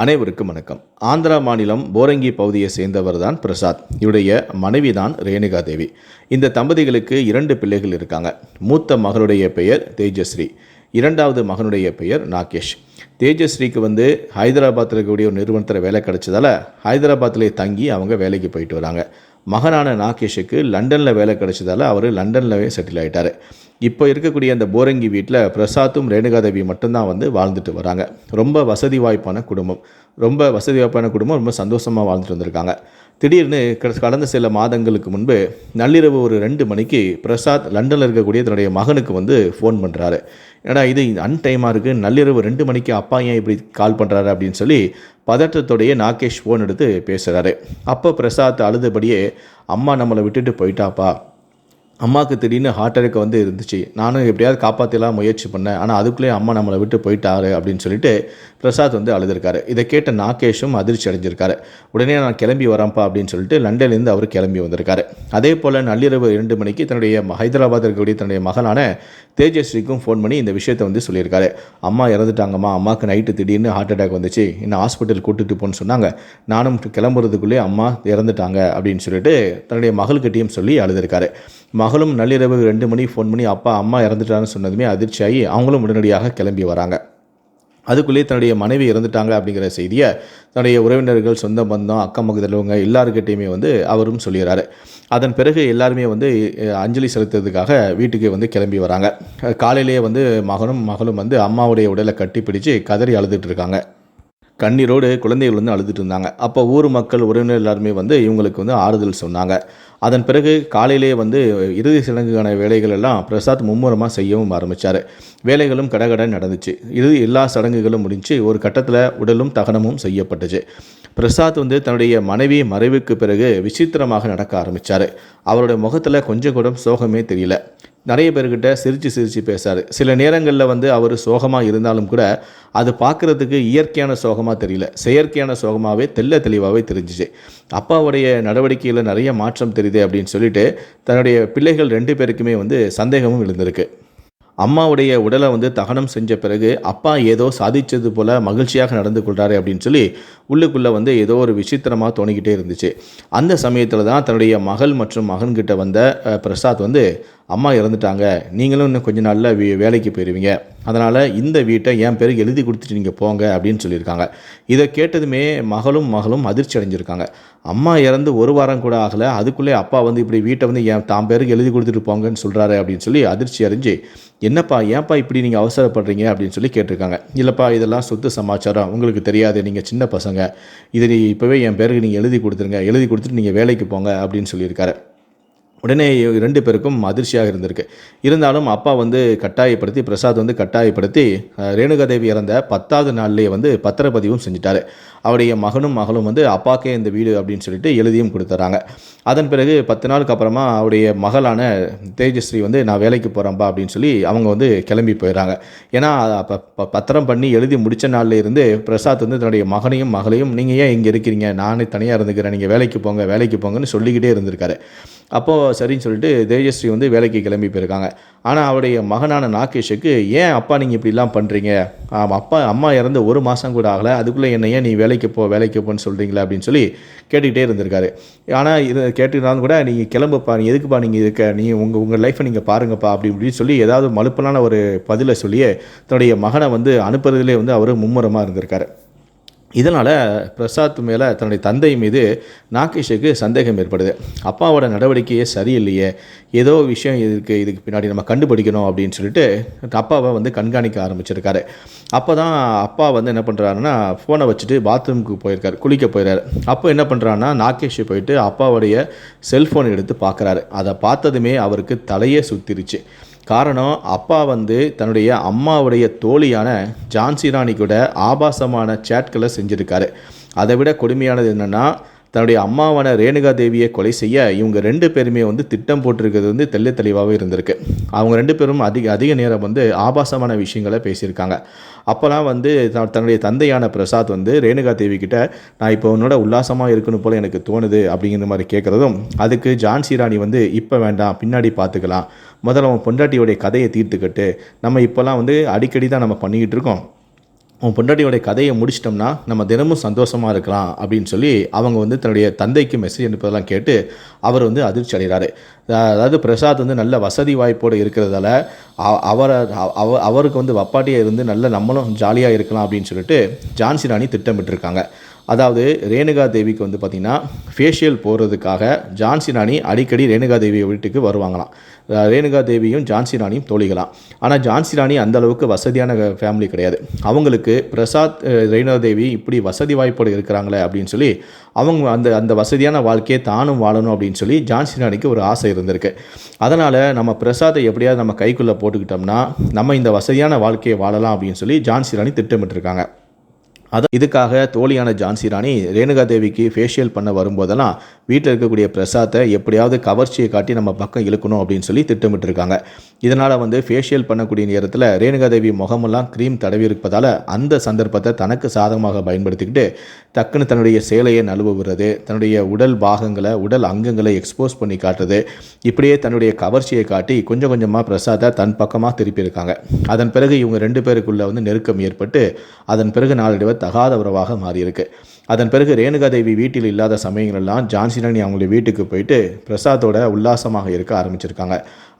அனைவருக்கும் வணக்கம். ஆந்திரா மாநிலம் போரங்கி பகுதியை சேர்ந்தவர் தான் பிரசாத். இவருடைய மனைவி தான் ரேணுகா தேவி. இந்த தம்பதிகளுக்கு இரண்டு பிள்ளைகள் இருக்காங்க. மூத்த மகளுடைய பெயர் தேஜஸ்ரீ. இரண்டாவது மகனுடைய பெயர் நாகேஷ். தேஜஸ்ரீக்கு வந்து ஹைதராபாத்தில் இருக்கக்கூடிய ஒரு நிறுவனத்தில் வேலை கிடைச்சதால ஹைதராபாத்திலே தங்கி அவங்க வேலைக்கு போயிட்டு வராங்க. மகனான நாகேஷுக்கு லண்டனில் வேலை கிடைச்சதால அவர் லண்டனில் செட்டில் ஆகிட்டார் இப்போ இருக்கக்கூடிய அந்த போரங்கி வீட்டில் பிரசாத்தும் ரேணுகாதேவி மட்டும்தான் வந்து வாழ்ந்துட்டு வராங்க. ரொம்ப வசதி வாய்ப்பான குடும்பம். ரொம்ப வசதி வாய்ப்பான குடும்பம் ரொம்ப சந்தோஷமாக வாழ்ந்துட்டு வந்திருக்காங்க. திடீர்னு கடந்த சில மாதங்களுக்கு முன்பு நள்ளிரவு ஒரு ரெண்டு மணிக்கு பிரசாத் லண்டனில் இருக்கக்கூடிய தன்னுடைய மகனுக்கு வந்து ஃபோன் பண்ணுறாரு ஏன்னா இது அன்டைமாக இருக்குது நள்ளிரவு ரெண்டு மணிக்கு அப்பா ஏன் இப்படி கால் பண்ணுறாரு அப்படின்னு சொல்லி பதற்றத்தோடைய நாகேஷ் ஃபோன் எடுத்து பேசுகிறாரு அப்போ பிரசாத் அழுதபடியே அம்மா நம்மளை விட்டுட்டு போயிட்டாப்பா. அம்மாவுக்கு திடீர்னு ஹார்ட் அட்டாக் வந்து இருந்துச்சு. நானும் எப்படியாவது காப்பாற்றலாம் முயற்சி பண்ணேன். ஆனால் அதுக்குள்ளே அம்மா நம்மளை விட்டு போயிட்டாரு அப்படின்னு சொல்லிட்டு பிரசாத் வந்து அழுதுருக்காரு. இதை கேட்ட நாகேஷும் அதிர்ச்சி அடைஞ்சிருக்காரு. உடனே நான் கிளம்பி வரேன்ப்பா அப்படின்னு சொல்லிட்டு லண்டன்லேருந்து அவர் கிளம்பி வந்திருக்காரு. அதே போல் நள்ளிரவு இரண்டு மணிக்கு தன்னுடைய ஹைதராபாத் இருக்கக்கூடிய தன்னுடைய மகனான தேஜஸ்ரீக்கும் ஃபோன் பண்ணி இந்த விஷயத்தை வந்து சொல்லியிருக்காரு. அம்மா இறந்துட்டாங்கம்மா. அம்மாவுக்கு நைட்டு திடீர்னு ஹார்ட் அட்டாக் வந்துச்சு. இன்னும் ஹாஸ்பிட்டல் கூட்டிட்டு போன்னு சொன்னாங்க. நானும் கிளம்புறதுக்குள்ளேயே அம்மா இறந்துட்டாங்க. அப்படின்னு சொல்லிட்டு தன்னுடைய மகள்கிட்டையும் சொல்லி அழுதுருக்காரு. மகளும் நள்ளிரவு ரெண்டு மணி ஃபோன் பண்ணி அப்பா அம்மா இறந்துட்டான்னு சொன்னதுமே அதிர்ச்சியாகி அவங்களும் உடனடியாக கிளம்பி வராங்க. அதுக்குள்ளேயே தன்னுடைய மனைவி இறந்துட்டாங்க அப்படிங்கிற செய்தியை தன்னுடைய உறவினர்கள் சொந்த பந்தம் அக்கம் பக்கத்துலவங்க எல்லாருக்கிட்டையுமே வந்து அவரும் சொல்லிடுறாரு. அதன் பிறகு எல்லாருமே வந்து அஞ்சலி செலுத்துறதுக்காக வீட்டுக்கு வந்து கிளம்பி வராங்க. காலையிலேயே வந்து மகனும் மகளும் வந்து அம்மாவுடைய உடலை கட்டி பிடிச்சு கதறி அழுதுட்டு இருக்காங்க. கண்ணீரோடு குழந்தைகள் வந்து அழுதுட்டு இருந்தாங்க. அப்போ ஊர் மக்கள் உறவினர் எல்லாருமே வந்து இவங்களுக்கு வந்து ஆறுதல் சொன்னாங்க. அதன் பிறகு காலையிலே வந்து இறுதி சடங்குக்கான வேலைகள் எல்லாம் பிரசாத் மும்முரமாக செய்யவும் ஆரம்பித்தார் வேலைகளும் கடகடன் நடந்துச்சு. இறுதி எல்லா சடங்குகளும் முடிஞ்சு ஒரு கட்டத்தில் உடலும் தகனமும் செய்யப்பட்டுச்சு. பிரசாத் வந்து தன்னுடைய மனைவி மறைவுக்கு பிறகு விசித்திரமாக நடக்க ஆரம்பித்தார் அவருடைய முகத்தில் கொஞ்சம் கூட சோகமே தெரியல. நிறைய பேர்கிட்ட சிரித்து சிரித்து பேசாரு. சில நேரங்களில் வந்து அவர் சோகமாக இருந்தாலும் கூட அது பார்க்குறதுக்கு இயற்கையான சோகமாக தெரியல. செயற்கையான சோகமாகவே தெள்ள தெளிவாகவே தெரிஞ்சிச்சு. அப்பாவுடைய நடவடிக்கையில் நிறைய மாற்றம் தெரியுது அப்படின்னு சொல்லிட்டு தன்னுடைய பிள்ளைகள் ரெண்டு பேருக்குமே வந்து சந்தேகமும் எழுந்திருக்கு. அம்மாவுடைய உடலை வந்து தகனம் செஞ்ச பிறகு அப்பா ஏதோ சாதித்தது போல் மகிழ்ச்சியாக நடந்து கொள்கிறாரு அப்படின்னு சொல்லி உள்ளுக்குள்ளே வந்து ஏதோ ஒரு விசித்திரமாக தோணிக்கிட்டே இருந்துச்சு. அந்த சமயத்தில் தான் தன்னுடைய மகள் மற்றும் மகன்கிட்ட வந்த பிரசாத் வந்து அம்மா இறந்துட்டாங்க. நீங்களும் இன்னும் கொஞ்ச நாளில் வே வேலைக்கு போயிடுவீங்க அதனால் இந்த வீட்டை என் பேருக்கு எழுதி கொடுத்துட்டு நீங்கள் போங்க. அப்படின்னு சொல்லியிருக்காங்க. இதை கேட்டதுமே மகளும் மகளும் அதிர்ச்சி அடைஞ்சிருக்காங்க. அம்மா இறந்து ஒரு வாரம் கூட ஆகலை. அதுக்குள்ளே அப்பா வந்து இப்படி வீட்டை வந்து என் தாம் பேருக்கு எழுதி கொடுத்துட்டு போங்கன்னு சொல்கிறாரு அப்படின்னு சொல்லி அதிர்ச்சி அறிஞ்சு என்னப்பா ஏன்ப்பா இப்படி நீங்கள் அவசரப்படுறீங்க? அப்படின்னு சொல்லி கேட்டிருக்காங்க. இல்லைப்பா இதெல்லாம் சொத்து சமாச்சாரம். உங்களுக்கு தெரியாது. நீங்கள் சின்ன பசங்க. இதை இப்போவே என் பேருக்கு நீங்கள் எழுதி கொடுத்துருங்க. எழுதி கொடுத்துட்டு நீங்கள் வேலைக்கு போங்க. அப்படின்னு சொல்லியிருக்காரு. உடனே ரெண்டு பேருக்கும் அதிர்ச்சியாக இருந்திருக்கு. இருந்தாலும் அப்பா வந்து கட்டாயப்படுத்தி பிரசாத் வந்து கட்டாயப்படுத்தி ரேணுகாதேவி இறந்த பத்தாவது நாள்லேயே வந்து பத்திரப்பதிவும் செஞ்சுட்டாரு. அவருடைய மகனும் மகளும் வந்து அப்பாக்கே இந்த வீடு அப்படின்னு சொல்லிட்டு எழுதியும் கொடுத்துறாங்க. அதன் பிறகு பத்து நாளுக்கு அப்புறமா அவருடைய மகளான தேஜஸ்ரீ வந்து நான் வேலைக்கு போகிறேன்ப்பா அப்படின்னு சொல்லி அவங்க வந்து கிளம்பி போயிடுறாங்க ஏன்னா அப்போ ப- பத்திரம் பண்ணி எழுதி முடித்த நாள்லேருந்து பிரசாத் வந்து தன்னுடைய மகனையும் மகளையும் நீங்கள் ஏன் இங்கே இருக்கிறீங்க? நானே தனியாக இருந்துக்கிறேன். நீங்கள் வேலைக்கு போங்க வேலைக்கு போங்கன்னு சொல்லிக்கிட்டே இருந்திருக்காரு. அப்போது சரின்னு சொல்லிட்டு தேஜஸ்ரீ வந்து வேலைக்கு கிளம்பி போயிருக்காங்க. ஆனால் அவருடைய மகனான நாகேஷுக்கு ஏன் அப்பா நீங்கள் இப்படிலாம் பண்ணுறீங்க அப்பா அம்மா இறந்து ஒரு மாதம் கூட ஆகலை. அதுக்குள்ளே என்ன ஏன் நீ வேலைக்கு போ வேலைக்கு போன்னு சொல்கிறீங்களா அப்படின்னு சொல்லி கேட்டுக்கிட்டே இருந்திருக்காரு. ஆனால் இது கேட்டுருந்தாலும் கூட நீங்கள் கிளம்புப்பா நீ எதுக்குப்பா நீங்கள் இருக்க? நீ உங்கள் உங்கள் லைஃப்பை நீங்கள் பாருங்கப்பா அப்படி இப்படின்னு சொல்லி ஏதாவது மலுப்பலான ஒரு பதிலை சொல்லியே தன்னுடைய மகனை வந்து அனுப்புறதுலேயே வந்து அவர் மும்முரமாக இருந்திருக்காரு. இதனால் பிரசாத் மேலே தன்னுடைய தந்தை மீது நாகேஷுக்கு சந்தேகம் ஏற்படுது. அப்பாவோட நடவடிக்கையே சரியில்லையே. ஏதோ விஷயம் இதுக்கு இதுக்கு பின்னாடி நம்ம கண்டுபிடிக்கணும் அப்படின்னு சொல்லிட்டு அப்பாவை வந்து கண்காணிக்க ஆரம்பிச்சிருக்காரு. அப்போ தான் அப்பா வந்து என்ன பண்ணுறாருன்னா ஃபோனை வச்சுட்டு பாத்ரூமுக்கு போயிருக்காரு குளிக்க போயிறாரு. அப்போ என்ன பண்ணுறாருன்னா நாகேஷ் போயிட்டு அப்பாவுடைய செல்ஃபோன் எடுத்து பார்க்குறாரு. அதை பார்த்ததுமே அவருக்கு தலையே சுத்திருச்சு. காரணம் அப்பா வந்து தன்னுடைய அம்மாவுடைய தோழியான ஜான்சி ராணி கூட ஆபாசமான சேட்களை செஞ்சுருக்காரு. அதை விட கொடுமையானது என்னென்னா தன்னுடைய அம்மாவான ரேணுகா தேவியை கொலை செய்ய இவங்க ரெண்டு பேருமே வந்து திட்டம் போட்டிருக்கிறது வந்து தெல்ல தெளிவாகவே இருந்திருக்கு. அவங்க ரெண்டு பேரும் அதிக அதிக நேரம் வந்து ஆபாசமான விஷயங்களை பேசியிருக்காங்க. அப்போல்லாம் வந்து த- தன்னுடைய தந்தையான பிரசாத் வந்து ரேணுகா தேவி கிட்ட நான் இப்போ உன்னோட உல்லாசமாக இருக்கணும் போல் எனக்கு தோணுது அப்படிங்கிற மாதிரி கேட்குறதும் அதுக்கு ஜான்சி ராணி வந்து இப்போ வேண்டாம் பின்னாடி பார்த்துக்கலாம் முதல்ல அவன் பொண்டாட்டியோடைய கதையை தீர்த்துக்கட்டு. நம்ம இப்போல்லாம் வந்து அடிக்கடி தான் நம்ம பண்ணிக்கிட்டு இருக்கோம். உன் பொண்டாட்டியோடைய கதையை முடிச்சிட்டோம்னா நம்ம தினமும் சந்தோஷமாக இருக்கலாம் அப்படின்னு சொல்லி அவங்க வந்து தன்னுடைய தந்தைக்கு மெசேஜ் அனுப்பதெல்லாம் கேட்டு அவர் வந்து அதிர்ச்சி அடைகிறாரு. அதாவது பிரசாத் வந்து நல்ல வசதி வாய்ப்போடு இருக்கிறதால அவரை அவ அவருக்கு வந்து வப்பாட்டியாக இருந்து நல்ல நம்மளும் ஜாலியாக இருக்கலாம் அப்படின்னு சொல்லிட்டு ஜான்சி ராணி திட்டமிட்டிருக்காங்க. அதாவது ரேணுகா தேவிக்கு வந்து பார்த்திங்கன்னா ஃபேஷியல் போடுறதுக்காக ஜான்சி ராணி அடிக்கடி ரேணுகா தேவி வீட்டுக்கு வருவாங்களாம். ரேணுகா தேவியும் ஜான்சி ராணியும் தோழிகளாம். ஆனால் ஜான்சி ராணி அந்த அளவுக்கு வசதியான ஃபேமிலி கிடையாது. அவங்களுக்கு பிரசாத் ரேணுகா தேவி இப்படி வசதி வாய்ப்போடு இருக்கிறாங்களே அப்படின்னு சொல்லி அவங்க அந்த அந்த வசதியான வாழ்க்கையை தானும் வாழணும் அப்படின்னு சொல்லி ஜான்சி ராணிக்கு ஒரு ஆசை இருந்திருக்கு. அதனால் நம்ம பிரசாத்தை எப்படியாவது நம்ம கைக்குள்ளே போட்டுக்கிட்டோம்னா நம்ம இந்த வசதியான வாழ்க்கையை வாழலாம் அப்படின்னு சொல்லி ஜான்சி ராணி திட்டமிட்டிருக்காங்க. அது இதுக்காக தோழியான ஜான்சி ராணி ரேணுகா தேவிக்கு ஃபேஷியல் பண்ண வரும்போதெல்லாம் வீட்டில் இருக்கக்கூடிய பிரசாத்தை எப்படியாவது கவர்ச்சியை காட்டி நம்ம பக்கம் இழுக்கணும் அப்படின்னு சொல்லி திட்டமிட்டிருக்காங்க. இதனால் வந்து ஃபேஷியல் பண்ணக்கூடிய நேரத்தில் ரேணுகா தேவி முகமெல்லாம் க்ரீம் தடவி இருப்பதால் அந்த சந்தர்ப்பத்தை தனக்கு சாதகமாக பயன்படுத்திக்கிட்டு டக்குன்னு தன்னுடைய சேலையை நழுவுகிறது தன்னுடைய உடல் பாகங்களை உடல் அங்கங்களை எக்ஸ்போஸ் பண்ணி காட்டுறது இப்படியே தன்னுடைய கவர்ச்சியை காட்டி கொஞ்சம் கொஞ்சமாக பிரசாத்தை தன் பக்கமாக திருப்பியிருக்காங்க அதன் பிறகு இவங்க ரெண்டு பேருக்குள்ளே வந்து நெருக்கம் ஏற்பட்டு அதன் பிறகு நாளடைவில் தகாத உறவாக மாறியிருக்கு. அதன் பிறகு ரேணுகா தேவி வீட்டில் இல்லாத சமயங்களெல்லாம் ஜான்சிரணி அவங்களுடைய வீட்டுக்கு போயிட்டு பிரசாத்தோட உல்லாசமாக இருக்க ஆரம்பிச்சிருக்காங்க.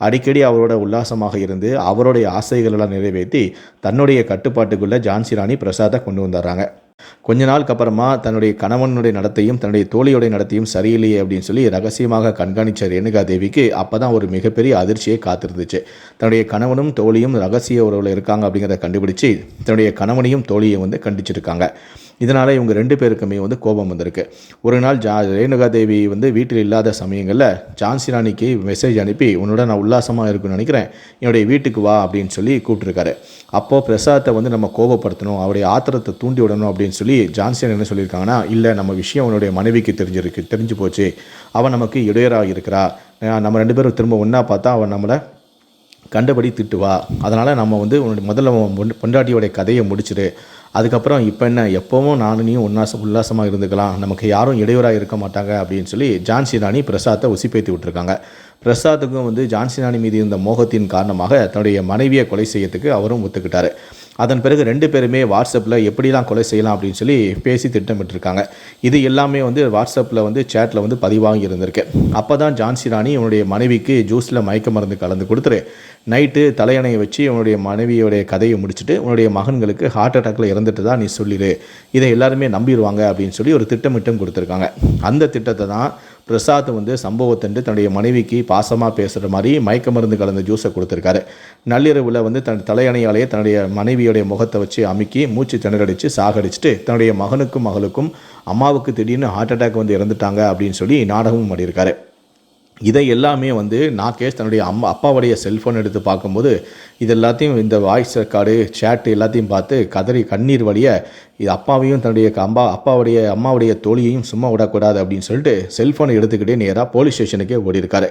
அடிக்கடி அவரோட உல்லாசமாக இருந்து அவருடைய ஆசைகளெல்லாம் நிறைவேற்றி தன்னுடைய கட்டுப்பாட்டுக்குள்ளே ஜான்சிராணி பிரசாதை பிரசாத்தை கொண்டு வந்துடுறாங்க. கொஞ்ச நாளுக்கு அப்புறமா தன்னுடைய கணவனுடைய நடத்தையும் தன்னுடைய தோழியுடைய நடத்தையும் சரியில்லையே அப்படின்னு சொல்லி ரகசியமாக கண்காணிச்ச ரேணுகா தேவிக்கு அப்போ தான் ஒரு மிகப்பெரிய அதிர்ச்சியை காத்திருந்துச்சு. தன்னுடைய கணவனும் தோழியும் ரகசிய உறவில் இருக்காங்க அப்படிங்கிறத கண்டுபிடிச்சு தன்னுடைய கணவனையும் தோழியை வந்து கண்டிச்சிருக்காங்க. இதனால் இவங்க ரெண்டு பேருக்குமே வந்து கோபம் வந்திருக்கு. ஒரு நாள் ஜா ரேணுகா தேவி வந்து வீட்டில் இல்லாத சமயங்களில் ஜான்சி ராணிக்கு மெசேஜ் அனுப்பி உன்னோட நான் உல்லாசமாக இருக்குன்னு நினைக்கிறேன். என்னுடைய வீட்டுக்கு வா அப்படின்னு சொல்லி கூப்பிட்டுருக்காரு. அப்போது பிரசாத்தை வந்து நம்ம கோபப்படுத்தணும் அவருடைய ஆத்திரத்தை தூண்டி விடணும் அப்படின்னு சொல்லி ஜான்சன் என்ன சொல்லியிருக்காங்கன்னா இல்லை நம்ம விஷயம் அவனுடைய மனைவிக்கு தெரிஞ்சிருக்கு தெரிஞ்சு போச்சு. அவன் நமக்கு இடையராக இருக்கிறா. நம்ம ரெண்டு பேரும் திரும்ப ஒன்றா பார்த்தா அவன் நம்மளை கண்டபடி திட்டுவா. அதனால் நம்ம வந்து உன்னுடைய முதல்ல பொண்டாட்டியோடைய கதையை முடிச்சிடு. அதுக்கப்புறம் இப்போ என்ன? எப்போவும் நானும் உல்லாச உல்லாசமாக இருந்துக்கலாம். நமக்கு யாரும் இடையூறாக இருக்க மாட்டாங்க அப்படின்னு சொல்லி ஜான்சி ராணி பிரசாத்தை உசிப்பேத்தி விட்டுருக்காங்க. பிரசாத்துக்கும் வந்து ஜான்சி ராணி மீது இருந்த மோகத்தின் காரணமாக தன்னுடைய மனைவியை கொலை செய்யறதுக்கு அவரும் ஒத்துக்கிட்டாரு. அதன் பிறகு ரெண்டு பேருமே வாட்ஸ்அப்பில் எப்படிலாம் கொலை செய்யலாம் அப்படின்னு சொல்லி பேசி திட்டமிட்டிருக்காங்க. இது எல்லாமே வந்து வாட்ஸ்அப்பில் வந்து சேட்டில் வந்து பதிவாகி இருந்திருக்கு. அப்போ தான் ஜான்சி ராணி இவனுடைய மனைவிக்கு ஜூஸில் மயக்க மருந்து கலந்து கொடுத்துரு நைட்டு தலையணையை வச்சு இவனுடைய மனைவியோடைய கதையை முடிச்சுட்டு உன்னுடைய மகன்களுக்கு ஹார்ட் அட்டாக்ல இறந்துட்டு தான் நீ சொல்லிடு இதை எல்லாருமே நம்பிடுவாங்க அப்படின்னு சொல்லி ஒரு திட்டமிட்டம் கொடுத்துருக்காங்க. அந்த திட்டத்தை தான் பிரசாத் வந்து சம்பவத்தன்று தன்னுடைய மனைவிக்கு பாசமாக பேசுகிற மாதிரி மயக்க மருந்து கலந்த ஜூஸை கொடுத்துருக்காரு. நள்ளிரவில் வந்து தன் தலையணையாலேயே தன்னுடைய மனைவியோடைய முகத்தை வச்சு அமுக்கி மூச்சு திணறடிச்சு சாகடிச்சிட்டு தன்னுடைய மகனுக்கும் மகளுக்கும் அம்மாவுக்கு திடீர்னு ஹார்ட் அட்டாக் வந்து இறந்துட்டாங்க அப்படின்னு சொல்லி நாடகமும் பண்ணியிருக்காரு. இதை எல்லாமே வந்து நாகேஷ் தன்னுடைய அம்மா அப்பாவுடைய செல்ஃபோன் எடுத்து பார்க்கும்போது இது எல்லாத்தையும் இந்த வாய்ஸ் ரெக்கார்டு சேட்டு எல்லாத்தையும் பார்த்து கதறி கண்ணீர் வழிய இது அப்பாவையும் தன்னுடைய அம்மா அப்பாவுடைய அம்மாவுடைய தோழியையும் சும்மா விடக்கூடாது அப்படின்னு சொல்லிட்டு செல்ஃபோனை எடுத்துக்கிட்டே நேராக போலீஸ் ஸ்டேஷனுக்கே ஓடிருக்காரு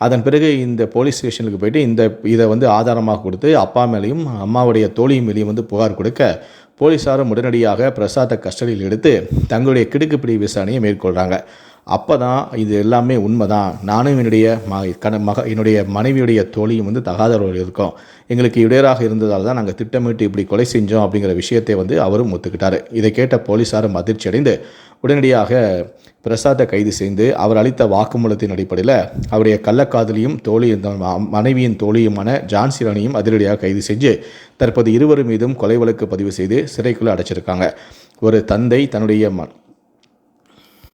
அதன் பிறகு இந்த போலீஸ் ஸ்டேஷனுக்கு போயிட்டு இந்த இதை வந்து ஆதாரமாக கொடுத்து அப்பா மேலேயும் அம்மாவுடைய தோழி மேலேயும் வந்து புகார் கொடுக்க போலீஸாரும் உடனடியாக பிரசாத்தை கஸ்டடியில் எடுத்து தங்களுடைய கிடுக்குப்பிடி விசாரணையை மேற்கொள்கிறாங்க அப்போ தான் இது எல்லாமே உண்மை தான் நானும் என்னுடைய ம கண மக என்னுடைய மனைவியுடைய தோழியும் வந்து தகாதவர்கள் இருக்கோம். எங்களுக்கு இடையராக இருந்ததால் தான் நாங்கள் திட்டமிட்டு இப்படி கொலை செஞ்சோம் அப்படிங்கிற விஷயத்தை வந்து அவரும் ஒத்துக்கிட்டார். இதை கேட்ட போலீஸாரும் அதிர்ச்சி அடைந்து உடனடியாக பிரசாத்தை கைது செய்து அவர் அளித்த வாக்குமூலத்தின் அடிப்படையில் அவருடைய கள்ளக்காதலியும் தோழி மனைவியின் தோழியுமான ஜான்சி ராணியும் அதிரடியாக கைது செஞ்சு தற்போது இருவர் மீதும் கொலை வழக்கு பதிவு செய்து சிறைக்குள்ளே அடைச்சிருக்காங்க. ஒரு தந்தை தன்னுடைய ம